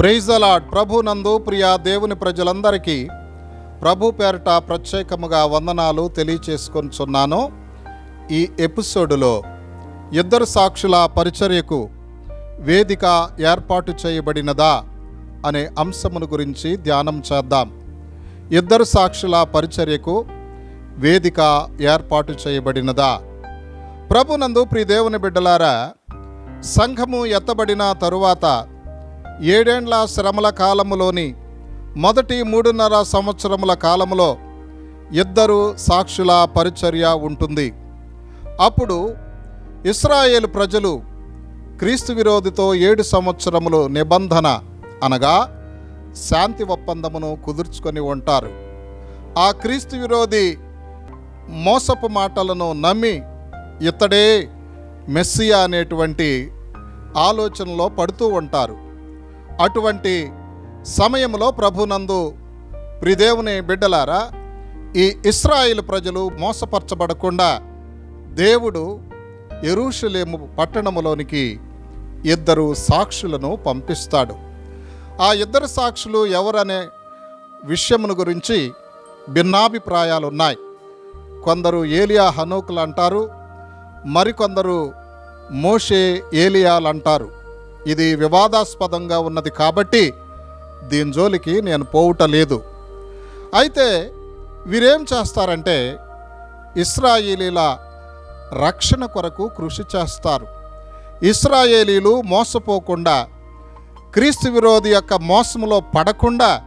Praise అలాడ్ ప్రభు నందు ప్రియ దేవుని ప్రజలందరికీ ప్రభు పేరట ప్రత్యేకముగా వందనాలు తెలియచేసుకొనిచున్నాను ఈ ఎపిసోడులో ఇద్దరు సాక్షుల పరిచర్యకు వేదిక ఏర్పాటు చేయబడినదా అనే అంశమును గురించి ధ్యానం చేద్దాం. ఇద్దరు సాక్షుల పరిచర్యకు వేదిక ఏర్పాటు చేయబడినదా? ప్రభునందు ప్రియ దేవుని బిడ్డలారా సంఘము ఎత్తబడిన తరువాత ఏడేండ్ల శ్రమల కాలములోని మొదటి మూడున్నర సంవత్సరముల కాలములో ఇద్దరు సాక్షుల పరిచర్య ఉంటుంది. అప్పుడు ఇస్రాయేల్ ప్రజలు క్రీస్తు విరోధితో ఏడు సంవత్సరములు నిబంధన అనగా శాంతి ఒప్పందమును కుదుర్చుకొని ఉంటారు. ఆ క్రీస్తు విరోధి మోసపు మాటలను నమ్మి ఇతడే మెస్సియా అనేటువంటి ఆలోచనలో పడుతూ ఉంటారు. అటువంటి సమయంలో ప్రభునందు ప్రిదేవుని బిడ్డలారా ఈ ఇస్రాయిల్ ప్రజలు మోసపరచబడకుండా దేవుడు ఎరుషులేము పట్టణములోనికి ఇద్దరు సాక్షులను పంపిస్తాడు. ఆ ఇద్దరు సాక్షులు ఎవరనే విషయమును గురించి భిన్నాభిప్రాయాలు ఉన్నాయి కొందరు ఏలియా హనోకులు అంటారు మరికొందరు మోషే ఏలియాలు అంటారు ఇది వివాదాస్పదంగా ఉన్నది కాబట్టి దీని జోలికి నేను పోవుట లేదు. అయితే వీరేం చేస్తారంటే ఇస్రాయేలీల రక్షణ కొరకు కృషి చేస్తారు. ఇస్రాయేలీలు మోసపోకుండా క్రీస్తు విరోధి యొక్క మోసములో పడకుండా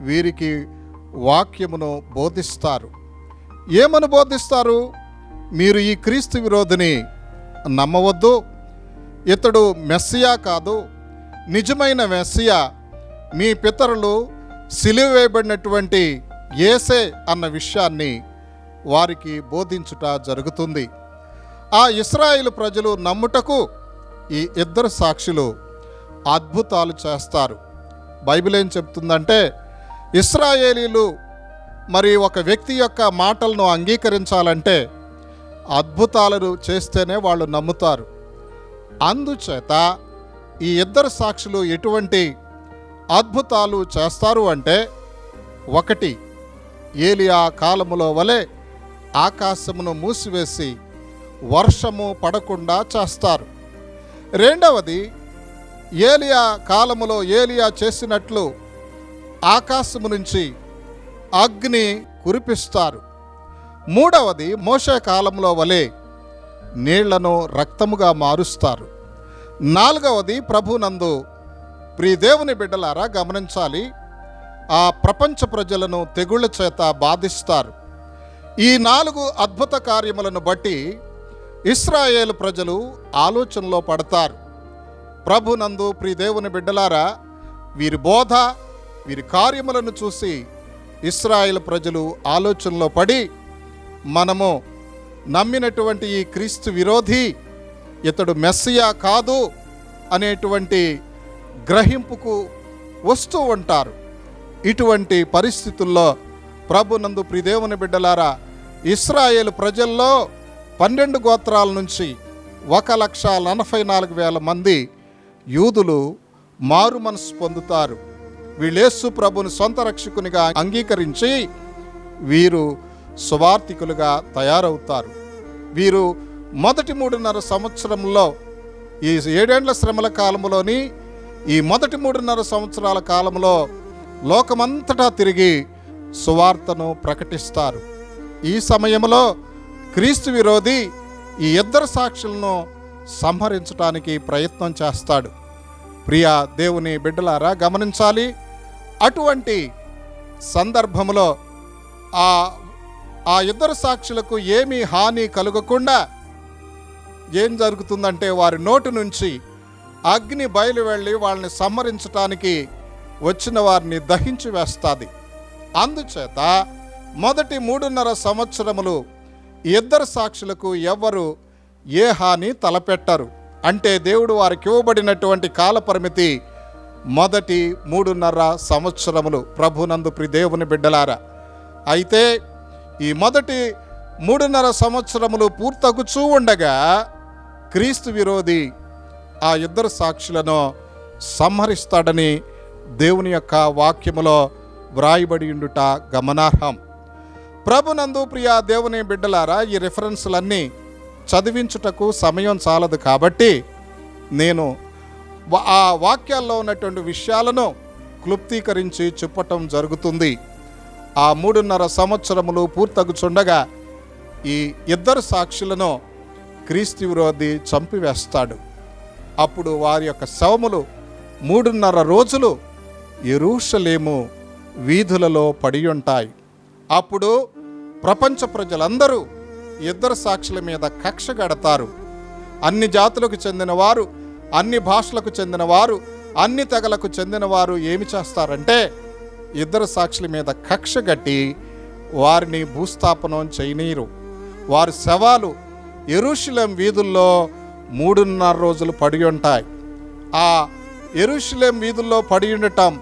వీరికి వాక్యమును బోధిస్తారు. ఏమని బోధిస్తారు? మీరు ఈ క్రీస్తు విరోధిని నమ్మవద్దు. ఇతడు మెస్సియా కాదు నిజమైన మెస్సియా మీ పితరులు సిలువ వేయబడినటువంటి ఏసే అన్న విషయాన్ని వారికి బోధించుట జరుగుతుంది. ఆ ఇస్రాయిల్ ప్రజలు నమ్ముటకు ఈ ఇద్దరు సాక్షులు అద్భుతాలు చేస్తారు. బైబిల్ ఏం చెప్తుందంటే ఇస్రాయేలీలు మరి ఒక వ్యక్తి యొక్క మాటలను అంగీకరించాలంటే అద్భుతాలను చేస్తేనే వాళ్ళు నమ్ముతారు. అందుచేత ఈ ఇద్దరు సాక్షులు ఎటువంటి అద్భుతాలు చేస్తారు అంటే ఒకటి ఏలియా కాలములో వలె ఆకాశమును మూసివేసి వర్షము పడకుండా చేస్తారు. రెండవది ఏలియా కాలములో ఏలియా చేసినట్లు ఆకాశము నుంచి అగ్ని కురిపిస్తారు. మూడవది మోషే కాలంలో వలె నీళ్ళను రక్తముగా మారుస్తారు. నాలుగవది ప్రభునందు. ప్రియదేవుని బిడ్డలారా గమనించాలి. ఆ ప్రపంచ ప్రజలను తెగుళ్ళ చేత బాధిస్తారు. ఈ నాలుగు అద్భుత కార్యములను బట్టి ఇస్రాయేల్ ప్రజలు ఆలోచనలో పడతారు. ప్రభునందు ప్రియదేవుని బిడ్డలారా వీరి బోధ వీరి కార్యములను చూసి ఇస్రాయేల్ ప్రజలు ఆలోచనలో పడి మనము నమ్మినటువంటి ఈ క్రీస్తు విరోధి ఇతడు మెస్సియా కాదు అనేటువంటి గ్రహింపుకు వస్తూ ఉంటారు. ఇటువంటి పరిస్థితుల్లో ప్రభునందు ప్రిదేవుని బిడ్డలారా ఇస్రాయేల్ ప్రజల్లో పన్నెండు గోత్రాల నుంచి ఒక లక్ష నలభై నాలుగు వేల మంది యూదులు మారు మనసు పొందుతారు. వీళ్ళేసు ప్రభుని సొంత రక్షకునిగా అంగీకరించి వీరు సువార్థికులుగా తయారవుతారు. వీరు మొదటి మూడున్నర సంవత్సరంలో ఈ ఏడేండ్ల శ్రమల కాలంలోని ఈ మొదటి మూడున్నర సంవత్సరాల కాలంలో లోకమంతటా తిరిగి సువార్తను ప్రకటిస్తారు. ఈ సమయంలో క్రీస్తు విరోధి ఈ ఇద్దరు సాక్షులను సంహరించడానికి ప్రయత్నం చేస్తాడు. ప్రియ దేవుని బిడ్డలారా గమనించాలి. అటువంటి సందర్భంలో ఆ ఆ ఇద్దరు సాక్షులకు ఏమీ హాని కలగకుండా ఏం జరుగుతుందంటే వారి నోటి నుంచి అగ్ని బయలు వెళ్ళి వాళ్ళని సంహరించటానికి వచ్చిన వారిని దహించి వేస్తుంది. అందుచేత మొదటి మూడున్నర సంవత్సరములు ఇద్దరు సాక్షులకు ఎవ్వరు ఏ హాని తలపెట్టరు. అంటే దేవుడు వారికి ఇవ్వబడినటువంటి కాలపరిమితి మొదటి మూడున్నర సంవత్సరములు. ప్రభునందు ప్రి దేవుని బిడ్డలారా అయితే ఈ మొదటి మూడున్నర సంవత్సరములు పూర్తగుచూ ఉండగా క్రీస్తు విరోధి ఆ ఇద్దరు సాక్షులను సంహరిస్తాడని దేవుని యొక్క వాక్యములో వ్రాయబడి ఉండుట గమనార్హం. ప్రభునందు ప్రియ దేవుని బిడ్డలారా ఈ రిఫరెన్స్లన్నీ చదివించుటకు సమయం చాలదు కాబట్టి నేను ఆ వాక్యాల్లో ఉన్నటువంటి విషయాలను క్లుప్తీకరించి చెప్పటం జరుగుతుంది. ఆ మూడున్నర సంవత్సరములు పూర్తగుచుండగా ఈ ఇద్దరు సాక్షులను క్రీస్తు విరోధి చంపివేస్తాడు. అప్పుడు వారి యొక్క శవములు మూడున్నర రోజులు ఎరూషలేము వీధులలో పడి ఉంటాయి అప్పుడు ప్రపంచ ప్రజలందరూ ఇద్దరు సాక్షుల మీద కక్ష గడతారు అన్ని జాతులకు చెందినవారు అన్ని భాషలకు చెందినవారు అన్ని తెగలకు చెందినవారు ఏమి చేస్తారంటే ఇద్దరు సాక్షుల మీద కక్ష గట్టి వారిని భూస్థాపనం చేయనీరు వారి శవాలు ఎరుషులేం వీధుల్లో మూడున్నర రోజులు పడి ఉంటాయి. ఆ ఎరుషులేం వీధుల్లో పడి ఉండటం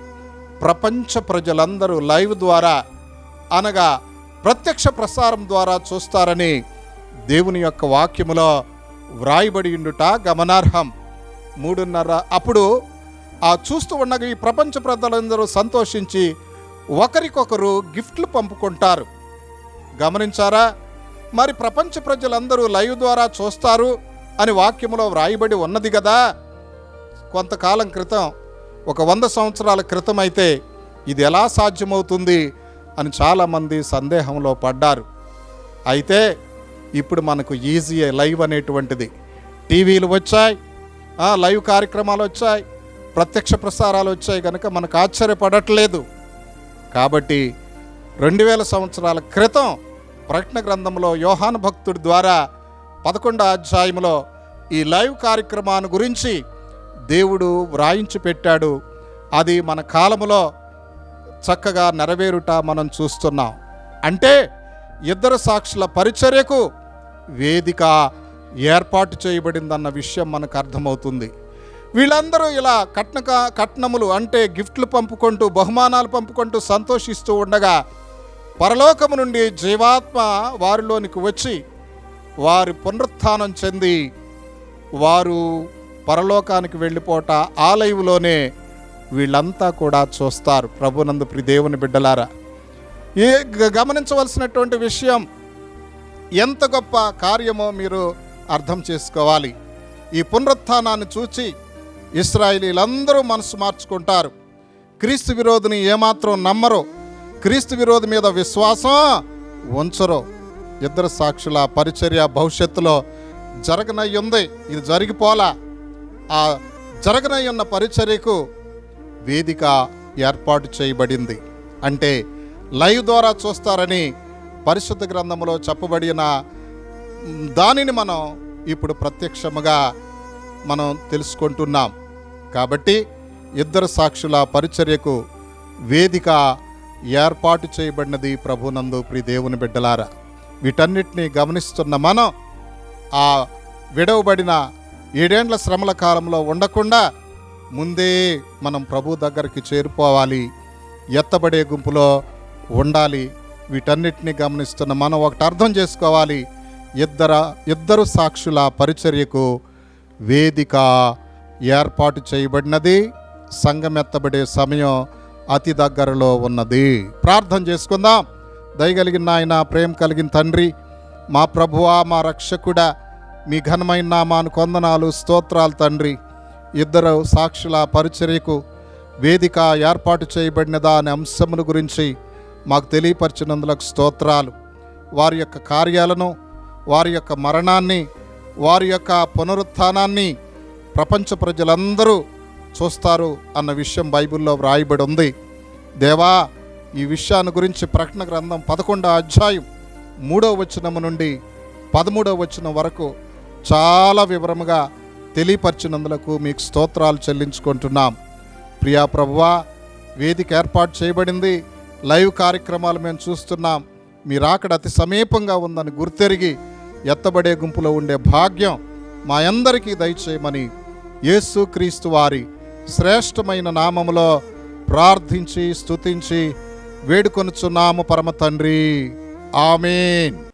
ప్రపంచ ప్రజలందరూ లైవ్ ద్వారా అనగా ప్రత్యక్ష ప్రసారం ద్వారా చూస్తారని దేవుని యొక్క వాక్యములో వ్రాయబడి ఉండుట గమనార్హం. మూడున్నర అప్పుడు ఆ చూస్తూ ఉండగా ఈ ప్రపంచ ప్రజలందరూ సంతోషించి ఒకరికొకరు గిఫ్ట్లు పంపుకుంటారు. గమనించారా? మరి ప్రపంచ ప్రజలందరూ లైవ్ ద్వారా చూస్తారు అని వాక్యంలో వ్రాయబడి ఉన్నది కదా కొంతకాలం క్రితం ఒక వంద సంవత్సరాల క్రితం అయితే ఇది ఎలా సాధ్యమవుతుంది అని చాలామంది సందేహంలో పడ్డారు. అయితే ఇప్పుడు మనకు ఈజీ లైవ్ అనేటువంటిది. టీవీలు వచ్చాయి లైవ్ కార్యక్రమాలు వచ్చాయి ప్రత్యక్ష ప్రసారాలు వచ్చాయి కనుక మనకు ఆశ్చర్యపడట్లేదు. కాబట్టి రెండు వేల సంవత్సరాల క్రితం ప్రకటన గ్రంథంలో యోహాన్ భక్తుడి ద్వారా పదకొండో అధ్యాయంలో ఈ లైవ్ కార్యక్రమాన్ని గురించి దేవుడు వ్రాయించి పెట్టాడు. అది మన కాలములో చక్కగా నెరవేరుట మనం చూస్తున్నాం. అంటే ఇద్దరు సాక్షుల పరిచర్యకు వేదిక ఏర్పాటు చేయబడిందన్న విషయం మనకు అర్థమవుతుంది. వీళ్ళందరూ ఇలా కట్నక కట్నములు అంటే గిఫ్ట్లు పంపుకుంటూ బహుమానాలు పంపుకుంటూ సంతోషిస్తూ ఉండగా పరలోకము నుండి జీవాత్మ వారిలోనికి వచ్చి వారి పునరుత్థానం చెంది వారు పరలోకానికి వెళ్ళిపోట ఆలయంలోనే వీళ్ళంతా కూడా చూస్తారు. ప్రభునందు ప్రి దేవుని బిడ్డలారా ఏ గ- గమనించవలసినటువంటి విషయం ఎంత గొప్ప కార్యమో మీరు అర్థం చేసుకోవాలి. ఈ పునరుత్థానాన్ని చూచి ఇస్రాయిలీలందరూ మనసు మార్చుకుంటారు. క్రీస్తు విరోధిని ఏమాత్రం నమ్మరు. క్రీస్తు విరోధి మీద విశ్వాసం ఉంచరు. ఇద్దరు సాక్షుల పరిచర్య భవిష్యత్తులో జరగనయ్యుంది. ఇది జరిగిపోలా. ఆ జరగనయ్యున్న పరిచర్యకు వేదిక ఏర్పాటు చేయబడింది. అంటే లైవ్ ద్వారా చూస్తారని పరిశుద్ధ గ్రంథంలో చెప్పబడిన దానిని మనం ఇప్పుడు ప్రత్యక్షముగా మనం తెలుసుకుంటున్నాం. కాబట్టి ఇద్దరు సాక్షుల పరిచర్యకు వేదిక ఏర్పాటు చేయబడినది ప్రభునందు ప్రి దేవుని బిడ్డలారా. వీటన్నిటినీ గమనిస్తున్న మనం ఆ విడవబడిన ఏడేండ్ల శ్రమల కాలంలో ఉండకుండా ముందే మనం ప్రభు దగ్గరికి చేరుకోవాలి. ఎత్తబడే గుంపులో ఉండాలి. వీటన్నిటిని గమనిస్తున్న మనం ఒకటి అర్థం చేసుకోవాలి. ఇద్దర ఇద్దరు సాక్షుల పరిచర్యకు వేదిక ఏర్పాటు చేయబడినది. సంఘం ఎత్తబడే సమయం అతి దగ్గరలో ఉన్నది. ప్రార్థన చేసుకుందాం. దయగలిగిన నాయన ప్రేమ కలిగిన తండ్రి మా ప్రభువా మా రక్షకుడ మీ ఘనమైన నామాను కొందనాలు స్తోత్రాలు తండ్రి. ఇద్దరు సాక్షుల పరిచర్యకు వేదిక ఏర్పాటు చేయబడినదా అనే అంశముల గురించి మాకు తెలియపరిచినందులకు స్తోత్రాలు. వారి యొక్క కార్యాలను వారి యొక్క మరణాన్ని వారి యొక్క పునరుత్థానాన్ని ప్రపంచ ప్రజలందరూ చూస్తారు అన్న విషయం బైబిల్లో వ్రాయబడి ఉంది. దేవా ఈ విషయాన్ని గురించి ప్రకటన గ్రంథం పదకొండో అధ్యాయం మూడో వచనము నుండి పదమూడవ వచనం వరకు చాలా వివరముగా తెలియపరిచినందులకు మీకు స్తోత్రాలు చెల్లించుకుంటున్నాం. ప్రియా ప్రభువా వేదిక ఏర్పాటు చేయబడింది. లైవ్ కార్యక్రమాలు మేము చూస్తున్నాం. మీరు అక్కడ అతి సమీపంగా ఉందని గుర్తెరిగి ఎత్తబడే గుంపులో ఉండే భాగ్యం మా అందరికీ దయచేయమని యేసు క్రీస్తు వారి శ్రేష్టమైన నామములో ప్రార్థించి స్తుతించి వేడుకొనుచున్నాము పరమ తండ్రి. ఆమెన్.